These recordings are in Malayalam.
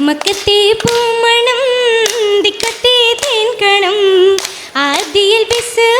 മക്കത്തെ പൂമണം ദിക്കത്തെ തേൻകണം. ആദിയിൽ വിസ്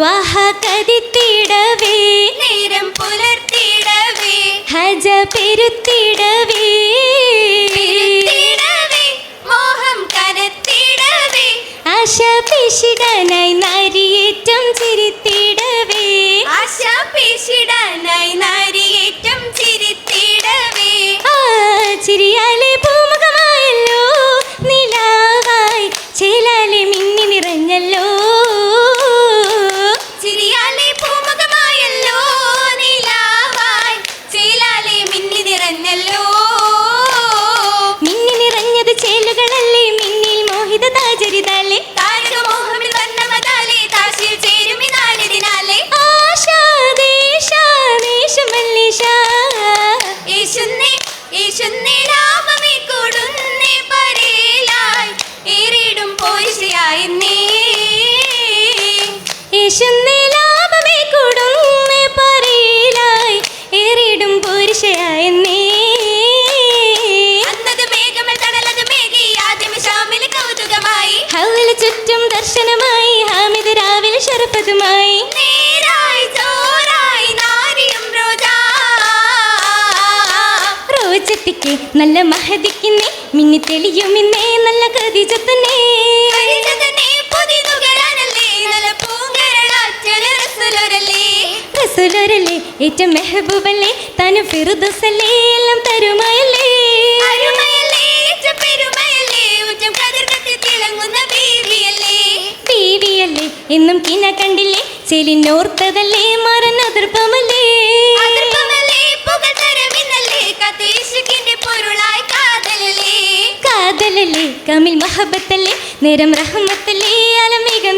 ത്വഹ കതിത്തിടവേ നേരം പുലർത്തിടവേ. ഹജ പെരുത്ത കുട്ടിക്ക് നല്ല മഹതിക്കുന്നേ. മിന്നി തെളിയുമിന്നേ നല്ല കതിജത്തന്നെ റസൂലൊരല്ലേ. ഏറ്റവും മെഹബൂബല്ലേ താനും ഫിറുദസല്ലേ എല്ലാം തരുമായല്ലേ. എന്നും കിന കണ്ടില്ലേ ചെലിനോർത്തതല്ലേ മറന്നതിർപ്പമല്ലേ കാതലല്ലേ കമിൽ മഹബത്തല്ലേ? നേരം റഹമത്തല്ലേ? അലമേകം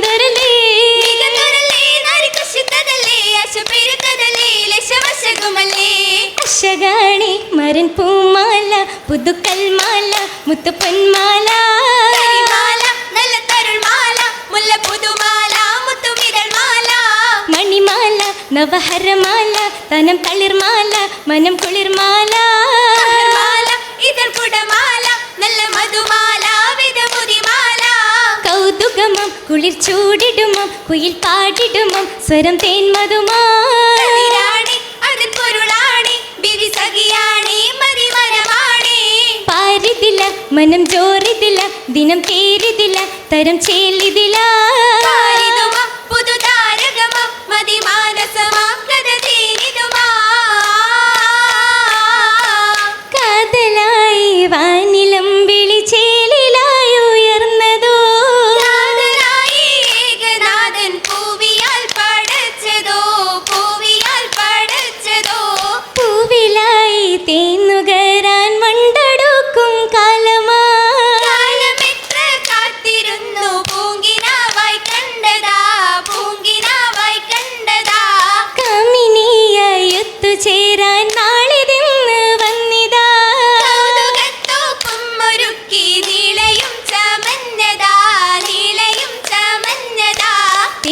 അശകാണി മരൻ പൂമാല പുതുക്കൽമാല മുത്തുപ്പൊന്മാല കരിമാല നല്ല തരുൾമാല മുല്ല പുതുമാല മുത്തുമിതൾമാല. മണിമാല നവഹരമാല തനം തളിർമാല മനം കുളിർമാല. കൗതുകമം കുളിർ ചൂടിടുമം കുയിൽ പാടിടുമം സ്വരം കതിരാണി അതിൽ പൊരുളാണി ബിവി സഖിയാണി മതിമരമാണി. പാരിതില മനം ജോറിതില ദിനം തേരിതില തരം ചേലിതില.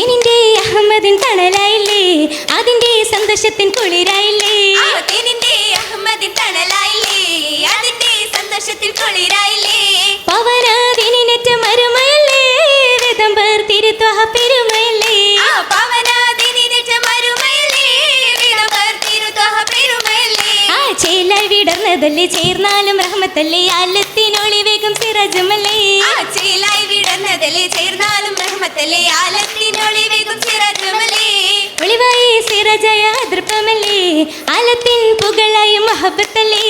തേനിന്റെ അഹമ്മദിൻ തണലായില്ലേ? അതിന്റെ സന്തോഷത്തിൻ കുളിരായില്ലേ? തേനിന്റെ അഹമ്മദിൻ തണലായില്ലേ? അതിന്റെ സന്തോഷത്തിൽ കുളിരായില്ലേ? പവനാദിനറ്റ മരുമയല്ലേ വിടർന്നതല്ലേ ചേർന്നാലും റഹ്മത്തല്ലേ? ആലത്തിനൊളി വേഗം സിറജുമല്ലേ? ചേലായി വിടന്നതല്ലേ? ചേർന്നാലും റഹ്മത്തല്ലേ? ആലത്തിനൊളി വേഗം സിറജുമല്ലേ? ഒളിവായി സിറജയ ദൃപമല്ലേ ആലത്തിൻ പുകളായി മഹബത്തല്ലേ?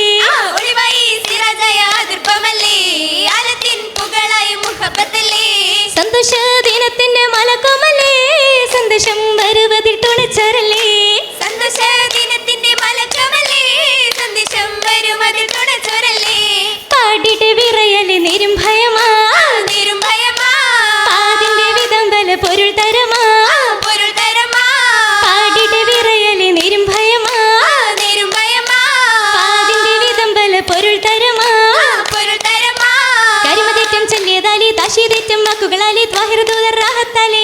വാക്കുകളാലി ത്വാഹിർ ദൂതർ റാഹത്താലേ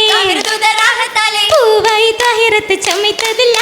പൂവായി ചമ്മിത്തതില്ല. ചമിത്തതില്ല